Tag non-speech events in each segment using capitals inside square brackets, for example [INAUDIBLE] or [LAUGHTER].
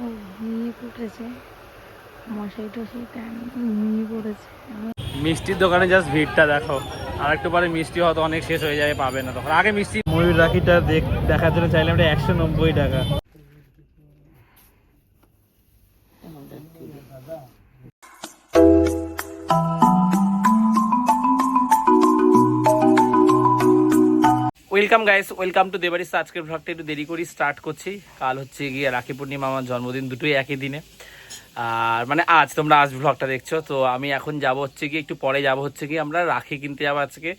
ও ঘুমিয়ে পড়েছে মশাই টশাই টান ঘুমিয়ে পড়েছে। মিষ্টির দোকানে জাস্ট ভিড়টা দেখো। আর একটু পরে মিষ্টি হয়তো অনেক শেষ হয়ে যাবে পাবে না তখন। আগে মিষ্টি ময়ূর রাখিটা দেখ দেখার জন্য চাইলাম এটা একশো নব্বই টাকা। ওয়েলকাম গাইস ওয়েলকাম টু দেবারিস আজকের ভ্লগটা একটু দেরি করি স্টার্ট করছি। কাল হচ্ছে গিয়ে রাখি পূর্ণিমা, আমার জন্মদিন, দুটোই একই দিনে। আর মানে আজ তোমরা আজ ভ্লগটা দেখছ, তো আমি এখন যাব হচ্ছে কি একটু পরে যাব হচ্ছে কি আমরা রাখি কিনতে যাব আজকে।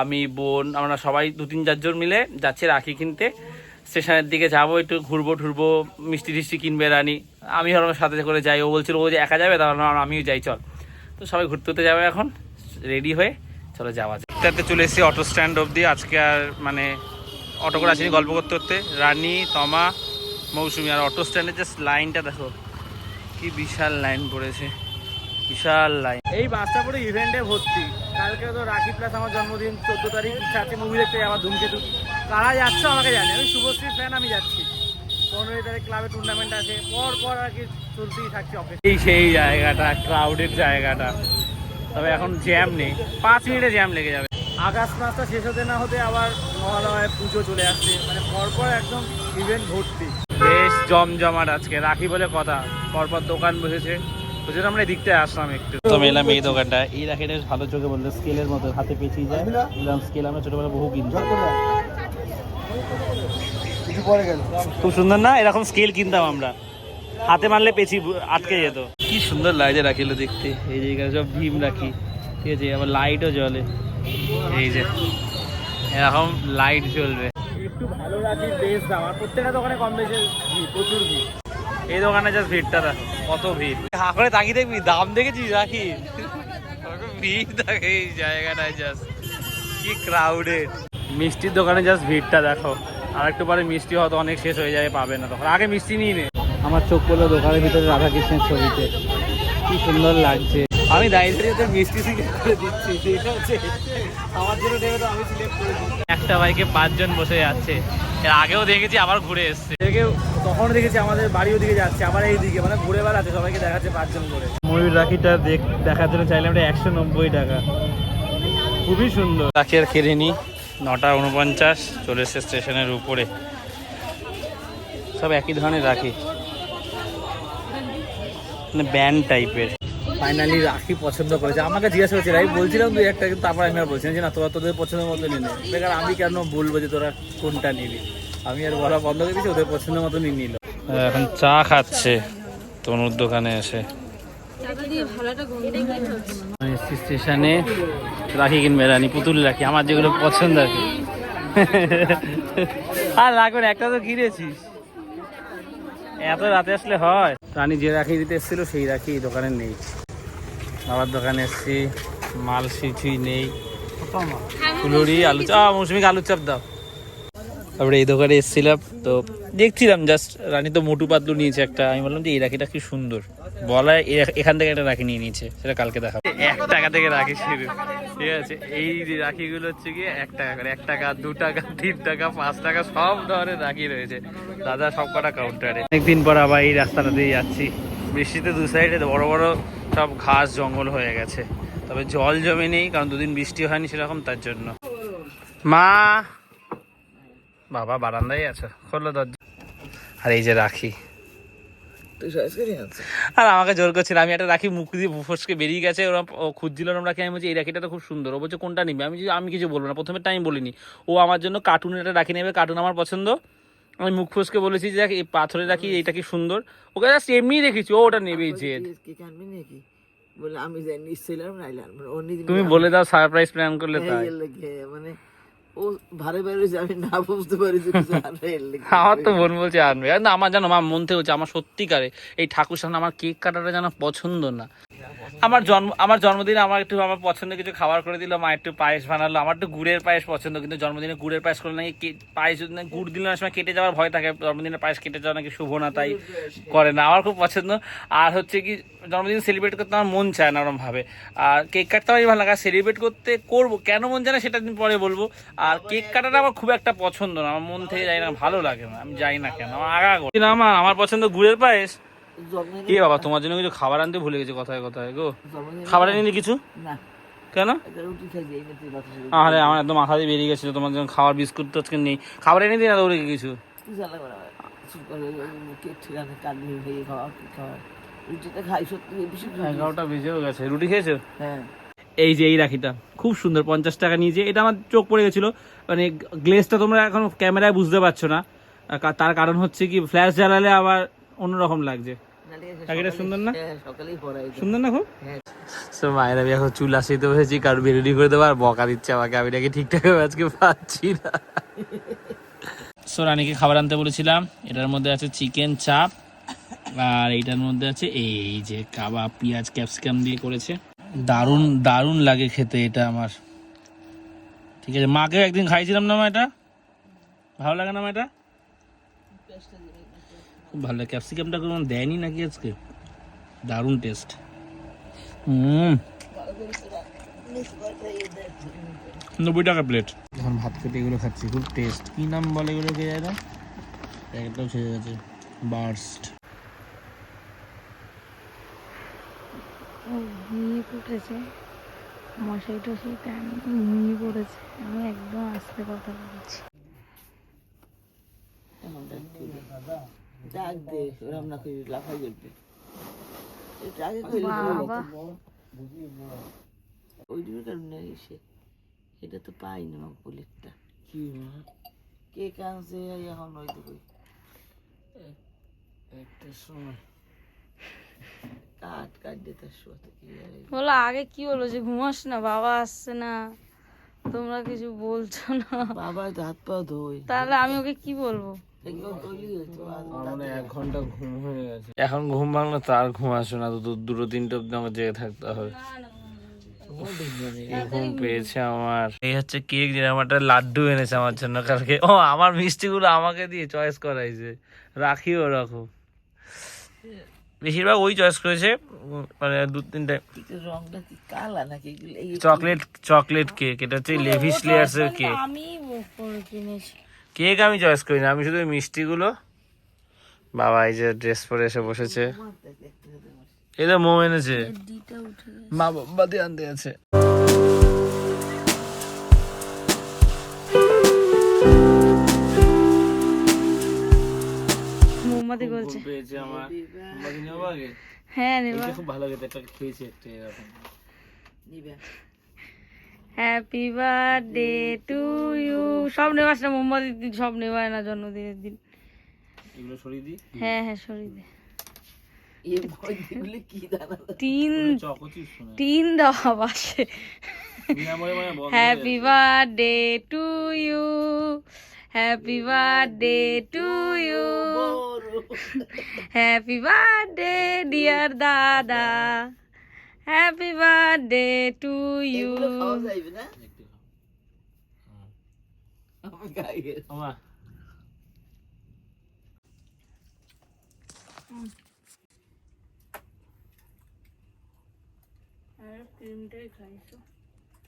আমি, বোন, আমরা সবাই দু তিন চারজন মিলে যাচ্ছে রাখি কিনতে। স্টেশনের দিকে যাব, একটু ঘুরবো, ঠুরবো, মিষ্টি টিষ্টি কিনবে রানি। আমি ওর সাথে করে যাই। ও বলছিল, ও যে একা যাবে, তাহলে আমিও যাই, চল। তো সবাই ঘুরতে ঘুরতে যাবে এখন রেডি হয়ে। চলো যাওয়া যায়। এটাতে চলে এসেছি অটো স্ট্যান্ড অবধি। আজকে আর মানে অটো করে আসিনি গল্প করতে করতে। রানী তমা মৌসুমি আর অটো স্ট্যান্ডের জাস্ট লাইনটা দেখো। কি বিশাল লাইন পড়েছে। বিশাল লাইন এই বাসটা পরে ইভেন্টে ভর্তি। কালকে তো রাখি প্লাস আমার জন্মদিন চোদ্দ তারিখ ইচ্ছা আছে মুভি দেখতে যাওয়ার ধূমকেতু কারা যাচ্ছে আমাকে জানি। আমি শুভশ্রীর ফ্যান আমি যাচ্ছি। পনেরোই তারিখ ক্লাবে টুর্নামেন্ট আছে। পর পর আর কি চলতেই থাকছে অফিস এই সেই জায়গাটা ক্রাউডের জায়গাটা। তবে এখন জ্যাম নেই। পাঁচ মিনিটে জ্যাম লেগে যাবে। আগস্ট মাসটা শেষ হতে না হতে আবার মহালয় পুজো চলে আসছে। মানে পরপর একদম ইভেন্ট ভর্তি। বেশ জমজমাট আজকে রাখি বলে কথা। পরপর দোকান বসেছে। ওই জন্য আমরা এই আসলাম একটু। তো এলাম এই দোকানটা এই রাখিটা বেশ ভালো চোখে বলল স্কেলের মতো হাতে পেঁচিয়ে যায়। এরকম স্কেল আমরা ছোটবেলা বহু কিনতাম। খুব সুন্দর না? এরকম স্কেল কিনতাম আমরা। হাতে মারলে পেছি আটকে যেত। কি সুন্দর লাগছে রাখিলো দেখতে। এই যে এখানে সব ভীম রাখি। ঠিক আছে আবার লাইটও জ্বলে। এই যে এরকম লাইট জ্বলবে। একটু ভালো রাখি বেশ দাম। আর প্রত্যেকটা দোকানে কম বেশি প্রচুর ভিড়। এই দোকানে জাস্ট ভিড়টা দেখো কত ভিড়। হা করে তাকিয়ে দেখবি দাম দেখেছিস রাখি? ভিড় দেখে এই জায়গাটায় জাস্ট কি ক্রাউডেড মিষ্টির দোকানে জাস্ট ভিড়টা দেখো। আর একটু পরে মিষ্টি হয়তো অনেক শেষ হয়ে যাবে পাবে না তখন। আগে মিষ্টি নিয়ে নে। আমার চোখ পড়ল দোকানের ভিতরে রাধাকৃষ্ণের ছবিতে। কি সুন্দর লাগছে। আমি মিষ্টি সিলেক্ট করে দিচ্ছি ঠিক আছে? আমার জন্য তো আমি সিলেক্ট করে দিচ্ছি। একটা বাইকে পাঁচজন বসে যাচ্ছে। এর আগেও দেখেছি আবার ঘুরে এসছে। দেখে তখন দেখেছি আমাদের বাড়ি ওদিকে যাচ্ছে আবার এই দিকে মানে ঘুরে বেড়াচ্ছে সবাইকে দেখাচ্ছে পাঁচজন করে। ময়ূর রাখিটা দেখ দেখার জন্য চাইলাম এটা একশো নব্বই টাকা। খুবই সুন্দর। রাখি আর খেলে নি নটা উনপঞ্চাশ চলে এসছে স্টেশনের উপরে। সব একই ধরনের রাখি। মানে ব্যান্ড টাইপের ফাইনালি রাখি পছন্দ করেছে। আমাকে জিজ্ঞাসা করছে আমি বলছিলাম তুই একটা কিন্তু তারপর আমি আর বলছিলাম যে না তোরা তোদের পছন্দের মতো নিলে বেকার আমি কেন বলব যে তোরা কোনটা নিবি? আমি আর বলা বন্ধ করে দিয়েছি ওদের পছন্দের মতো নিয়ে নিল এখন চা খাচ্ছে তনুর দোকানে এসে। স্টেশনে রাখি কিনবে রানি পুতুল রাখি আমার যেগুলো পছন্দ আর কি। আর রাখুন একটা তো কিনেছিস। এত রাতে আসলে হয়। রানী যে রাখি দিতে এসেছিল সেই রাখি এই দোকানে নেই। বাবার দোকানে এসছি মাল কিছুই নেই। ফুলুরি আলু চা মৌসুমিকে আলুর চাপ দাও। তারপরে এই দোকানে এসেছিলাম, তো দেখছিলাম জাস্ট রানী তো মোটু পাতলু নিয়েছে একটা। আমি বললাম যে, এই রাখিটা কি সুন্দর। বলা এখান থেকে একটা রাখি নিয়ে নিয়েছে, সেটা কালকে দেখাবো। এক টাকা থেকে রাখি শুরু। ঠিক আছে? এই রাখিগুলো হচ্ছে গিয়ে এক টাকা করে, এক টাকা, দু টাকা, তিন টাকা, পাঁচ টাকা, সব ধরনের রাখি রয়েছে। দাদা সব কটা কাউন্টারে অনেকদিন পর আবার এই রাস্তাটা দিয়ে যাচ্ছি। বৃষ্টিতে দু সাইডে বড় বড় সব ঘাস, জঙ্গল হয়ে গেছে। তবে জল জমে নেই, কারণ দুদিন বৃষ্টি হয়নি সেরকম, তার জন্য। মা! বাবা বারান্দায় আছে খোলো দরজা। আর এই যে রাখি। আর আমাকে জোর করছিল আমি একটা রাখি মুখ দিয়ে ফসকে বেরিয়ে গেছে ওরা ও খুঁজছিল না রাখি আমি বলছি এই রাখিটা তো খুব সুন্দর ও বলছে কোনটা নিবে? আমি আমি কিছু বলব না প্রথমে টাইম বলিনি। ও আমার জন্য কার্টুনের একটা রাখি নেবে কার্টুন আমার পছন্দ। আমি মুখ ফসকে বলেছি যে দেখ এই পাথরের রাখি এইটা কি সুন্দর? ওকে জাস্ট এমনিই দেখেছি ও ওটা নেবেই জেদ নিজে তুমি বলে দাও সারপ্রাইজ প্ল্যান করলে তাই। মানে ও ভারে ভারে আমি না বুঝতে পারি যে কিছু আনবে, এর লেগে। আমার তো বোন বলছে আনবে না, আমার জানো, আমার মন থেকে হচ্ছে আমার সত্যিকারে এই ঠাকুর সামনে আমার কেক কাটাটা যেন পছন্দ না আমার জন্ম, আমার জন্মদিনে আমার একটু আমার পছন্দের কিছু খাবার করে দিল, মা একটু পায়েস বানালো। আমার একটু গুড়ের পায়েস পছন্দ, কিন্তু জন্মদিনে গুড়ের পায়েস করলে নাকি পায়েস যদি গুড় দিলে সময় কেটে যাওয়ার ভয় থাকে, জন্মদিনে পায়েস কেটে যাওয়া নাকি শুভ না, তাই করে না। আমার খুব পছন্দ। আর হচ্ছে কি, জন্মদিন সেলিব্রেট করতে আমার মন চায় না ওরম ভাবে আর কেক কাটতে আমার ভালো লাগে সেলিব্রেট করতে করব, কেন মন চায় না সেটা দিন পরে বলব। আর কেক কাটাটা আমার খুব একটা পছন্দ না, আমার মন থেকে যাই না, ভালো লাগে না, আমি যাই না কেন, আমার আগা আমার আমার পছন্দ গুড়ের পায়েস। কি বাবা তোমার জন্য কিছু খাবার আনতে ভুলে গেছি কথায় কথায় গো। খাবার এনে কিছু? না। কেন? আরে আমার একদম মাথা দিয়ে বেরিয়ে গেছিল তোমার জন্য খাবার বিস্কুট তো আজকে নেই। খাবার এনে দিই না দৌড়ে কিছু। এগারোটা বেজেও গেছে। রুটি খেয়েছো? হ্যাঁ। এই যে এই রাখিটা। খুব সুন্দর পঞ্চাশ টাকা নিয়েছে। এটা আমার চোখ পড়ে গেছিল। মানে গ্লেসটা তোমরা এখন ক্যামেরায় বুঝতে পারছ না। তার কারণ হচ্ছে কি ফ্ল্যাশ জ্বালালে আবার অন্যরকম লাগছে। সুন্দর না? সুন্দর না খুব? হ্যাঁ সো মায়ের আমি এখন চুল আসিতে বসেছি কারণ করে দেবো আর বকা দিচ্ছে আমাকে। আমি নাকি ঠিকঠাক আজকে পাচ্ছি না। সো রানীকে খাবার আনতে বলেছিলাম। এটার মধ্যে আছে চিকেন চাপ আর এইটার মধ্যে আছে এই যে কাবাব পেঁয়াজ ক্যাপসিকাম দিয়ে করেছে। দারুণ দারুণ লাগে খেতে এটা আমার। ঠিক আছে মাকেও একদিন খাইছিলাম না মা এটা? ভালো লাগে না মা এটা? খুব ভালো লাগে। ক্যাপসিকামটা কোনো দেয়নি নাকি আজকে? দারুণ টেস্ট হুম। নব্বই টাকা প্লেট এখন ভাত খেতে এগুলো খাচ্ছি খুব টেস্ট কি নাম বলে এগুলো কে যায় না একটাও ছেড়ে গেছে। বার্স্ট ও ঘুমিয়ে পড়েছে মশাই টশাই টান ঘুমিয়ে পড়েছে আমি একদম আস্তে কথা বলছি এখন ডাক দিবি। ডাক দে ওরম না করি লাফাই আগে কইলে ওই কারণে এসে এটা তো পাই না আমার বুলেটটা কি কে এখন ওই একটা সময়। কাট কাট দে তার শোতে কি আর বলো আগে কি হলো যে ঘুমাস না বাবা আসছে না। তোমরা কিছু বলছো না। বাবা হাত পা ধোয়। তাহলে আমি ওকে কি বলব? মানে এখন ঘুম ভাঙলো তার ঘুম আসবে না তো দু- দুটো তিনটে অব্দি আমাকে জেগে থাকতে হবে। ঘুম পেয়েছে আমার? এই হচ্ছে কেক যেরকম একটা লাড্ডু এনেছে আমার জন্য কালকে। ও আমার মিষ্টিগুলো আমাকে দিয়ে চয়েস করাইছে। রাখি। ওরকম বেশিরভাগ ওই চয়েস করেছে মানে দু তিনটে। কিন্তু রংটা কি কালা নাকি চকলেট চকলেট কেক এটা হচ্ছে লেভিস লেয়ার্স এর কেক। আমি কিনেছি। কেক আমি চয়েস করি না? আমি শুধু ওই মিষ্টিগুলো। বাবা এই যে ড্রেস পরে এসে বসেছে। তো মোম এনেছে। মা বাবা দিয়ে আনতে আছে মোমবাতি করছে আমার। মোমবাতি নেব আগে? হ্যাঁ নেবা খুব ভালো খেতে একটা খেয়েছি একটা এরকম। নিবে। হ্যাপি বার্থডে টু ইউ সব নেবাস না মোমবাতি দিন সব নেবায় না জন্মদিনের দিন। এগুলো সরিয়ে দিই? হ্যাঁ হ্যাঁ সরি দে। এই ভয় কি দানা তিন দেওয়া বাসে। Happy birthday to you happy birthday to you happy birthday dear দাদা হ্যাপি বার্থডে টু ইউ [LAUGHS]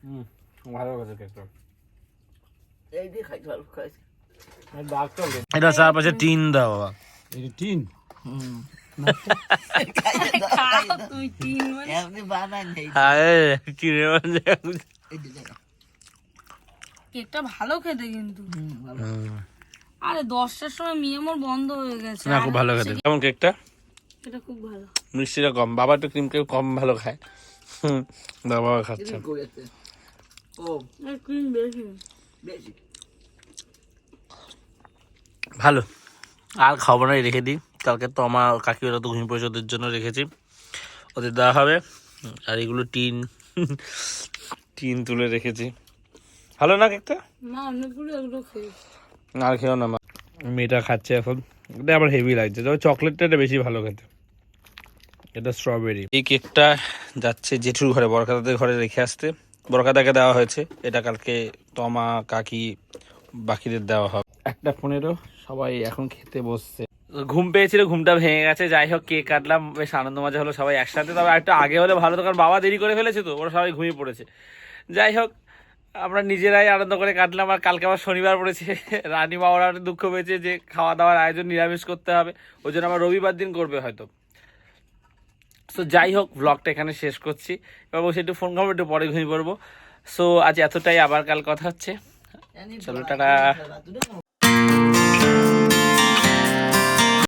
হুম ভালো কথা কেকটা এই দিয়ে খাই ভালো খাইছে এটা চারপাশে টিন দাও এটা টিন? তুই কেকটা ভালো খেতে কিন্তু। আরে দশটার সময় মিয়ে মোর বন্ধ হয়ে গেছে। না খুব ভালো খেতে। কেমন কেকটা? এটা খুব ভালো। মিষ্টিটা কম। বাবা একটু ক্রিম কেক কম ভালো খায়। হুম বাবা খাচ্ছে। ও। ক্রিম বেশি। বেশি। ভালো। আর খাব না রেখে দিই। কালকে তো আমার কাকি ওরা তো ঘুম পড়েছে ওদের জন্য রেখেছি। ওদের দেওয়া হবে। আর এগুলো টিন। টিন তুলে রেখেছি। ভালো না কেকটা আর খেও না মা। মেয়েটা খাচ্ছে এখন। এটা আবার হেভি লাগছে। তবে চকলেটটা এটা বেশি ভালো খেতে। এটা স্ট্রবেরি এই কেকটা যাচ্ছে জেঠুর ঘরে বরকাতাদের ঘরে রেখে আসতে। বরকাতাকে দেওয়া হয়েছে। এটা কালকে তমা কাকি বাকিদের দেওয়া হবে। একটা পনেরো সবাই এখন খেতে বসছে। ঘুম পেয়েছিল ঘুমটা ভেঙে গেছে যাই হোক কেক কাটলাম বেশ আনন্দ মজা হলো সবাই একসাথে তবে একটু আগে হলে ভালো তো কারণ বাবা দেরি করে ফেলেছে তো ওরা সবাই ঘুমিয়ে পড়েছে। যাই হোক আমরা নিজেরাই আনন্দ করে কাটলাম আর কালকে আবার শনিবার পড়েছে রানী বাবারা একটু দুঃখ পেয়েছে যে খাওয়া দাওয়ার আয়োজন নিরামিষ করতে হবে ওই জন্য আবার রবিবার দিন করবে হয়তো। সো যাই হোক ব্লগটা এখানে শেষ করছি এবার বসে একটু ফোন করব একটু পরে ঘুমিয়ে পড়ব। সো আজ এতটাই আবার কাল কথা হচ্ছে। চলো টাটা।